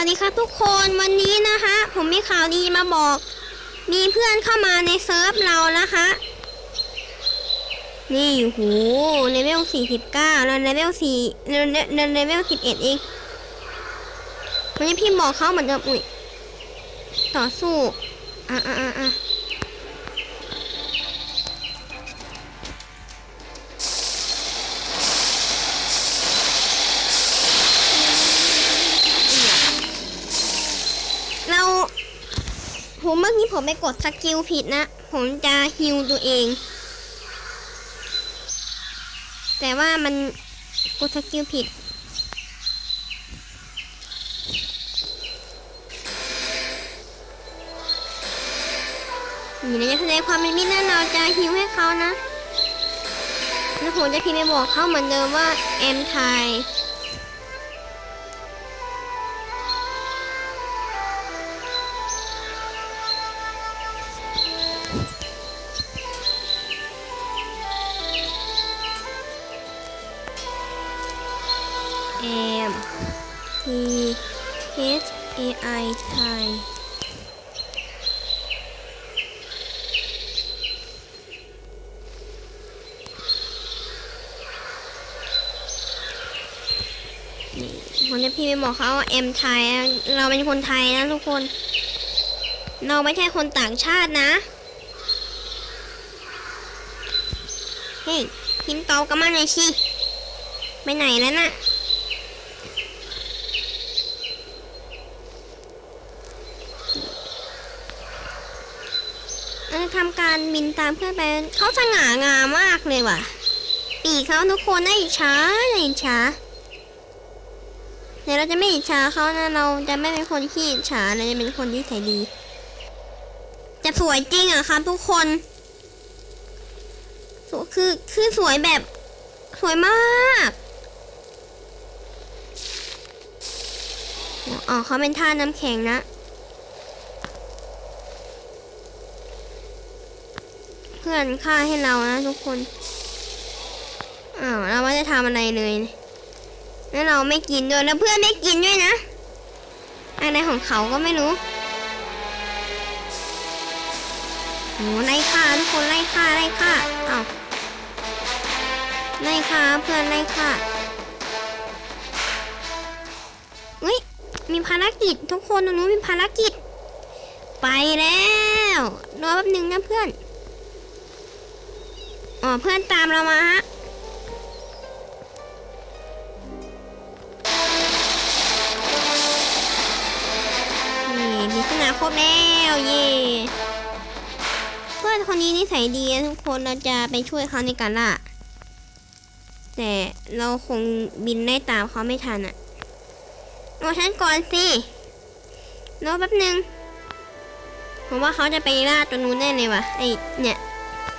วัสดีครับทุกคนวันนี้นะคะผมมีข่าวดีมาบอก มีเพื่อนเข้ามาในเซิร์ฟเรานะคะนี่โหเลเวล49แล้วเลเวล4เลเวเลเวล11เองวันนี้พี่บอกเขาเหมือนเดิมอุ้ยต่อสู้อะอะอะ ผมเมื่อกี้ผมไปกดสกิลผิดนะ ผมจะฮิวตัวเอง แต่ว่ามันกดสกิลผิด นี่เราจะแสดงความเป็นมิตรนะเราจะฮิวให้เขานะ แล้วผมจะพิมพ์ไปบอกเขาเหมือนเดิมว่าแอมไทย ม T H A I ไทยผมจะพี่ไปบอกเขาว่าเอ็มไทย เราเป็นคนไทยนะทุกคน เราไม่ใช่คนต่างชาตินะ เฮ้ยพิมพ์เตกลันมาหน่อยสิ ไปไหนแล้วนะเราจะทำ การบินตามเพื่อนไปเขาสง่างามมากเลยว่ะ ปีกเขาทุกคนน่าอิจฉาน่าอิจฉาเดี๋ยวเราจะไม่อิจฉาเขานะเราจะไม่เป็นคนที่อิจฉาเราจะเป็นคนที่ใส่ดี จะสวยจริงอะครับทุกคนสวยคือคือสวยแบบสวยมากอ๋อเขาเป็นท่าน้ำแข็งนะ พื่อนฆ่าให้เรานะทุกคนอ้าวเราไม่ได้ทำอะไรเลยแล้วเราไม่กินด้วยแล้วเพื่อนไม่กินด้วยนะอะไรของเขาก็ไม่รู้โหไล่ฆ่าทุกคนไล่ฆ่าไล่ฆ่าอ้าวไล่ฆ่าเพื่อนไล่ฆ่าอุ้ยมีภารกิจทุกคนตรงนู้นมีภารกิจ ไปแล้วรอแป๊บหนึงนะเพื่อน อ๋อเพื่อนตามเรามาฮะนี่มีสนาครบแล้วเย่เพื่อนคนนี้นิสัยดีทุกคนเราจะไปช่วยเขาในการล่าแต่เราคงบินได้ตามเขาไม่ทันอะรอฉันก่อนสิรอแป๊บหนึงผมว่าเขาจะไปล่าตัวนู้นแน่เลยว่ะไอเนี่ย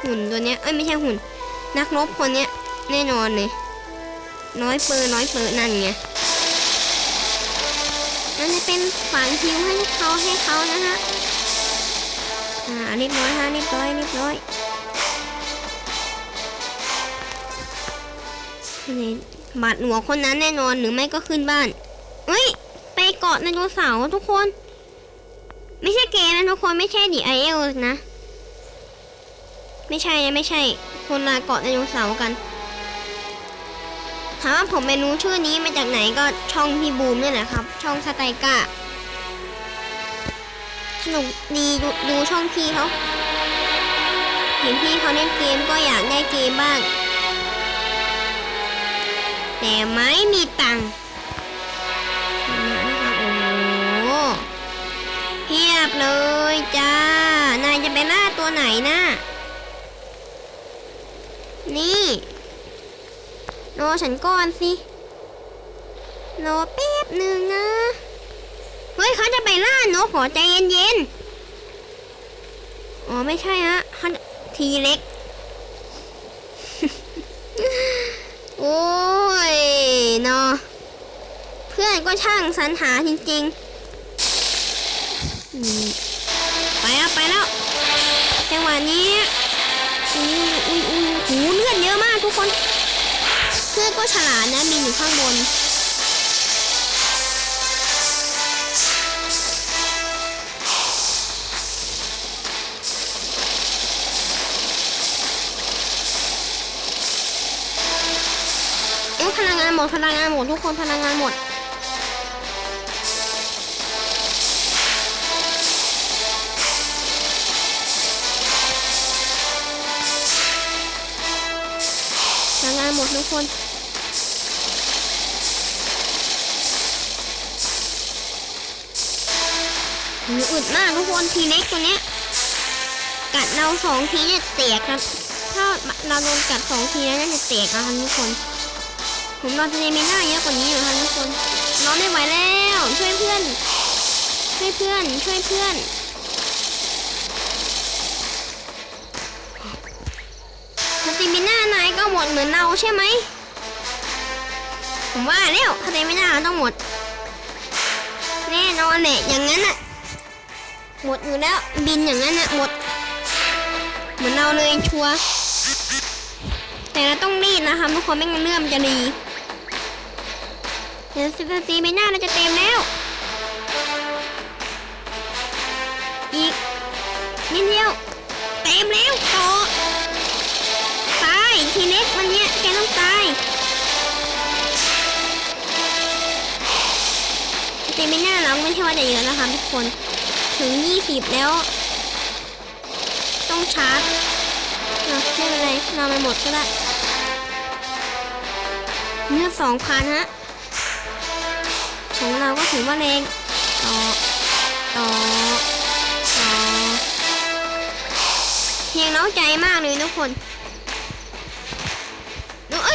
หุ่นตัวเนี้ยเอ้ยไม่ใช่หุ่น นักรบคนเนี้ยแน่นอนเลย น้อยเปอร์น้อยเปอร์นั่นไงนั่นจะเป็นฝังคิวให้เขาให้เขานะฮะอ่าเรียบร้อยฮะเรียบร้อยเรียบร้อยนี่บาดหัวคนนั้นแน่นอนหรือไม่ก็ขึ้นบ้านเอ้ยไปเกาะไดโนเสาร์ทุกคน ไม่ใช่เกย์นะทุกคนไม่ใช่ดีไอเอลนะ ไม่ใช่นะไม่ใช่ คนละเกาะไดโนเสาร์กันถามว่าผมไปรู้ชื่อนี้มาจากไหนก็ช่องพี่บูมเนี่ยแหละครับ ช่องสไตก้าสนุกดีดูช่องพี่เขาเห็นพี่เขาเล่นเกมก็อยากได้เกมบ้าง แต่ไม่มีตังค์โอ้โหเพียบเลยจ้า นายจะไปล่าตัวไหนนะ นี่รอฉันก่อนสิรอแป๊บหนึ่งนะ เฮ้ยเขาจะไปล่านกขอใจเย็นๆ อ๋อไม่ใช่ฮะเขาทีเล็ก โอ้ยเนาะเพื่อนก็ช่างสรรหาจริงๆ ไปแล้วไปแล้วจังหวะนีุ้กคนเพื่อนก็ฉลาดนะมีอยู่ข้างบนพลังงานหมดพลังงานหมดทุกคนพลังงานหมดานหืออึดมากทุกคนทีเล็กตัวเนี้ยกัดเราสองทีเนี่ยแตกครับ ถ้าเราโดนกัดสองทีแล้วน่าจะแตกนะครับทุกคน ผมเรอจะเนมีหน้าเยอะกว่านี้อยู่ครับทุกคนรอไม่ไหวแล้ว ช่วยเพื่อน ช่วยเพื่อน ช่วยเพื่อน สติมิน่านายก็หมดเหมือนเราใช่ไหม ผมว่าแล้วสติมิน่าต้องหมด แน่นอนแหละอย่างนั้นอะหมดอยู่แล้วบินอย่างนั้นอะหมด เหมือนเราเลยชัวแต่เราต้องรีดนะคะทุกคนไม่งั้นเลื่อมนจะรีเดี๋ยวสติมิน่าเราจะเต็มแล้ว อีกนิดเดียวเต็มแล้วต่อต ทีเล็กวันเนี้ยแกต้องตายสเตมิน่าเราไม่ใช่ว่าจะเยอะนะคะทุกคน ถึง20แล้ว ต้องชาร์จอะไม่เป็นไรรอนไปหมดก็ได้เนื้อสองพันฮะ ของเราก็ถือว่าแรงต่อต่อต่อเพลงเล้าใจมากเลยทุกคน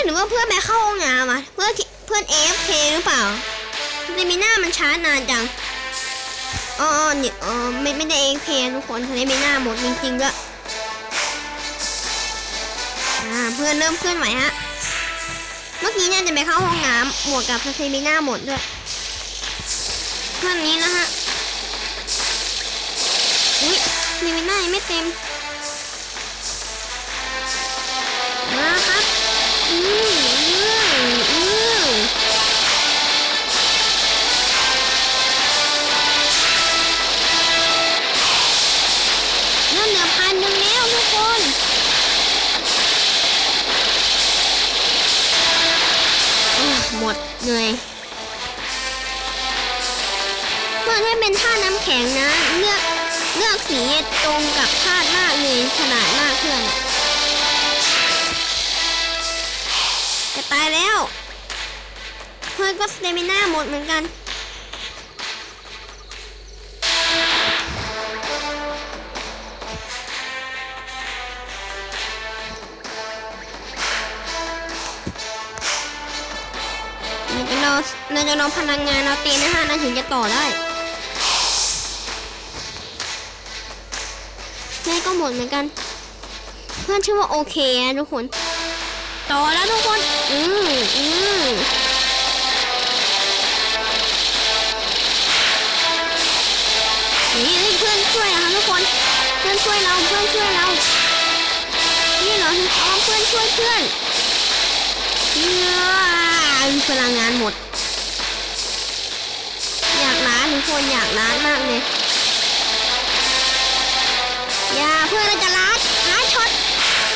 หรือว่าเพื่อนไปเข้าห้องน้ำอะเพื่อนเพื่อน AFK หรือเปล่าเซมิน่ามันช้านานจังอ๋อเนี่ยอ๋อไม่ไม่ได้ AFK ทุกคนเซมิน่าหมดจริงๆก็อ่าเพื่อนเริ่มเคลื่อนไหวฮะเมื่อกี้เนี่ยจะไปเข้าห้องน้ำหมวกกับเซมิน่าหมดด้วยเพื่อนนี้นะฮะอุ้ยเซมิน่ายังไม่เต็มื่อนก็สเตมิน่าหมดเหมือนกัน เราจะรอเราจะรอพลังงานเราเต็มนะฮะเราถึงจะต่อได้แม่ก็หมดเหมือนกัน เพื่อนชื่อว่าโอเคทุกคน ต่อแล้วทุกคน อืมอืม นี่เพื่อนช่วยนะคะทุกคน เพื่อนช่วยเราเพื่อนช่วยเรา นี่เหรออ๋อเพื่อนช่วยเพื่อนเนื้อพลังงานหมด อยากล้านทุกคนอยากล้านมากเลยอย่าเพื่อนเราจะล้านล้านช็อต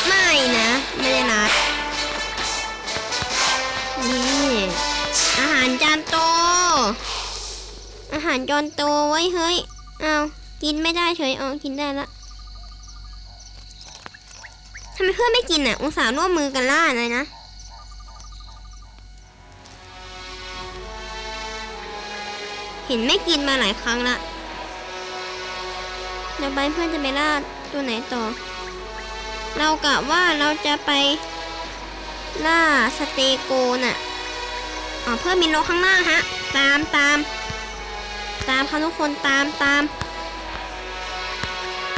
ไม่นะ ไม่ได้ล้านนี่อาหารจานโตอาหารจานโตไว้เฮ้ย เอากินไม่ได้เฉยเอากินได้ละทำไมเพื่อนไม่กินอะอุตส่าห์ร่วมมือกันล่าเลยนะเห็นไม่กินมาหลายครั้งละเดี๋ยวไปเพื่อนจะไปล่าตัวไหนต่อ เรากะว่าเราจะไปล่าสเตโกน่ะ อ๋อเพื่อนมีโลข้างหน้าฮะ ตามตาม ตามค่ะทุกคนตามตาม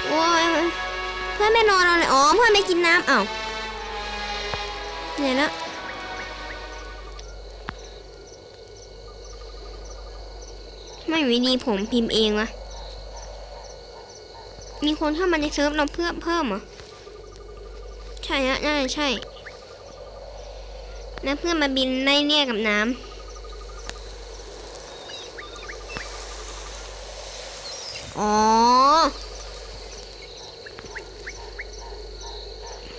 โอ้ยเพื่อนไม่รอนเราเลยอ๋อเพื่อนไม่กินน้ำอ้าวเหนื่อยแล้วไม่วิดีผมพิมพ์เองวะมีคนเข้ามาในเซิร์ฟเราเพื่อเพิ่มเหรอใช่ฮะน่าจะใช่ แล้วเพื่อนมาบินไล่เรียกกับน้ำ อ๋อ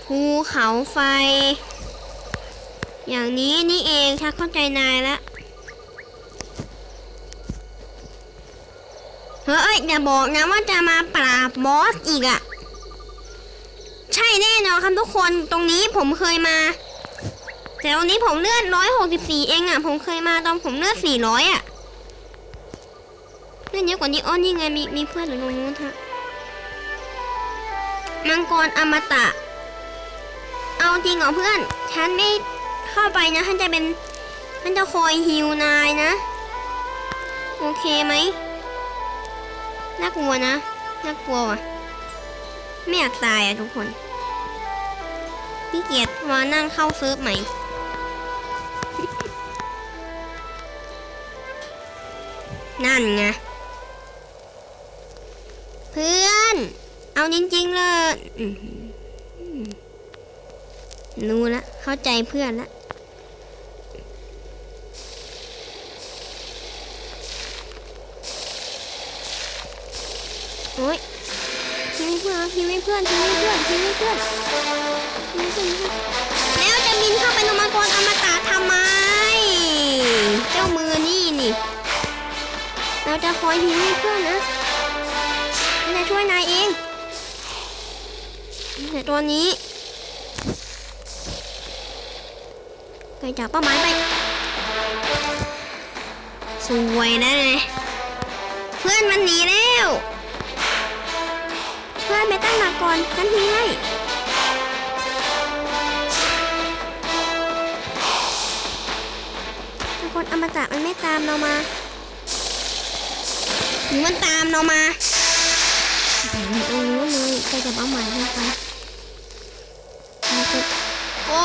ภูเขาไฟ อย่างนี้นี่เองชักเข้าใจนายละเฮ้ยอย่าบอกนะว่าจะมาปราบบอสอีกอะใช่แน่นอนครับทุกคนตรงนี้ผมเคยมา แต่ตรงนี้ผมเลือดร้อยหกสิบสี่เองอะผมเคยมาตอนผมเลือดสี่ร้อยอะ เลือดเยอะกว่านี้อ้อนี่ไงมีมีเพื่อนอยู่ตรงนู้นฮะมังกรอมตะ เอาจริงเหรอเพื่อน ฉันไม่เข้าไปนะฉันจะเป็นฉันจะคอยฮิวนายนะ โอเคไหมน่ากลัวนะน่ากลัวว่ะไม่อยากตายอะทุกคนพี่เกียรติมานั่งเข้าเซิร์ฟใหม่นั่นไง เพื่อน เอาจริงๆเลยรู้ละ เข้าใจเพื่อนละโอ๊ยทีไม่เพื่อนทีไม่เพื่อนทีไม่เพื่อนทีไม่เพื่อนทีไม่เพื่อนทีไม่เพื่อนแล้วจะบินเข้าไปนมังกรอมตะทำไม เจ้ามือนี่นี่ เราจะคอยฮิวให้เพื่อนนะ นจะช่วยนายเองแต่ตัวนี้ไปจับเป้าหมายไป สวยนะไงเพื่อนมันหนีแล้ว เพื่อนไปตั้งหลักก่อนฉันทีให้คนอมตะมันไม่ตามเรามาหรือมันตามเรามา ตรงนู้นเลยไปจับเป้าหมายให้ไปแล้วก็โอ้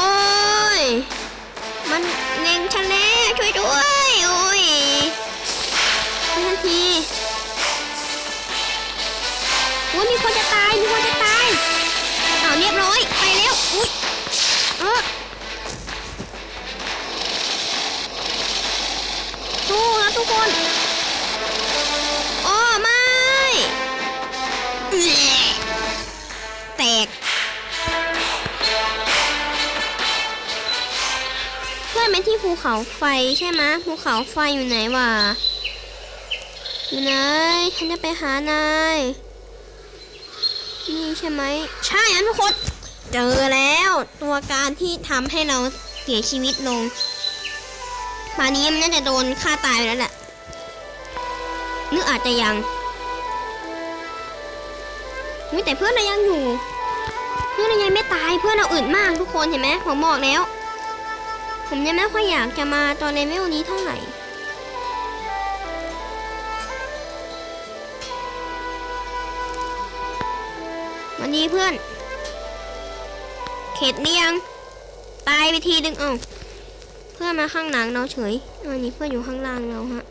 ย มันเล็งฉันแล้วช่วยด้วย โอ้ยไม่ทันทีโอ้ยมีคนจะตาย มีคนจะตายเอาเรียบร้อย ไปแล้ว อุ้ยเออสู้ครับทุกคน ที่ภูเขาไฟใช่ไหมภูเขาไฟอยู่ไหนวะอยู่ไหนฉันจะไปหานายนี่ใช่ไหมใช่อันทุกคนเจอแล้วตัวการที่ทำให้เราเสียชีวิตลงป่านี้มันน่าจะโดนฆ่าตายไปแล้วแหละหรืออาจจะยังแต่เพื่อนเรายังอยู่ เพื่อนเรายังไม่ตายเพื่อนเราอึดมากทุกคนเห็นไหมผมบอกแล้ว ผมยังไม่ค่อยอยากจะมาตอนเลเวลนี้เท่าไหร่ วันนี้เพื่อน เข็ดเรียงตายไปทีนึงเอ้าเพื่อนมาข้างหลังเราเฉย วันนี้เพื่อนอยู่ข้างล่างเราฮะ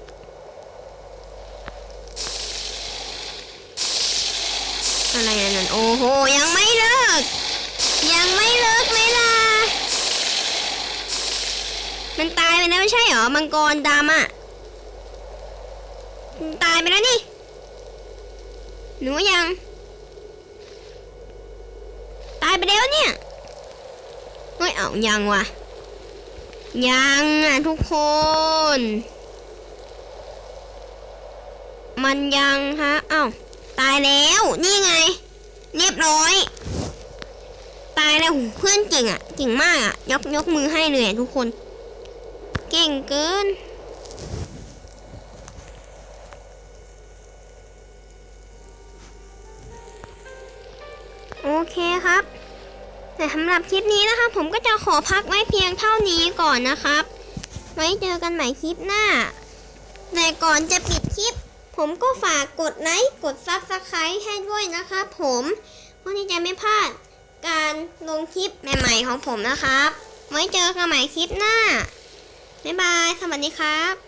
อะไรนั่นโอ้โห ยังไม่เลิก ยังไม่เลิกไหมล่ะ มันตายไปแล้วไม่ใช่เหรอมังกรดำอะมันตายไปแล้วนี่หนูยัง ตายไปแล้วเนี่ยเฮ้ยเอายังวะยังอะทุกคน มันยังฮะเอ้าตายแล้วนี่ไง เรียบร้อย ตายแล้วเพื่อนเก่งอะเก่งมากอะยกยกมือให้เลยทุกคน เก่งเกิน โอเคครับ แต่สำหรับคลิปนี้นะครับ ผมก็จะขอพักไว้เพียงเท่านี้ก่อนนะครับ ไว้เจอกันใหม่คลิปหน้า แต่ก่อนจะปิดคลิป ผมก็ฝากกดไลค์กดซับสไครต์ให้ด้วยนะครับผมเพื่อที่จะไม่พลาดการลงคลิปใหม่ ๆ ของผมนะครับ ไว้เจอกันใหม่คลิปหน้า บ๊ายบายสวัสดีครับ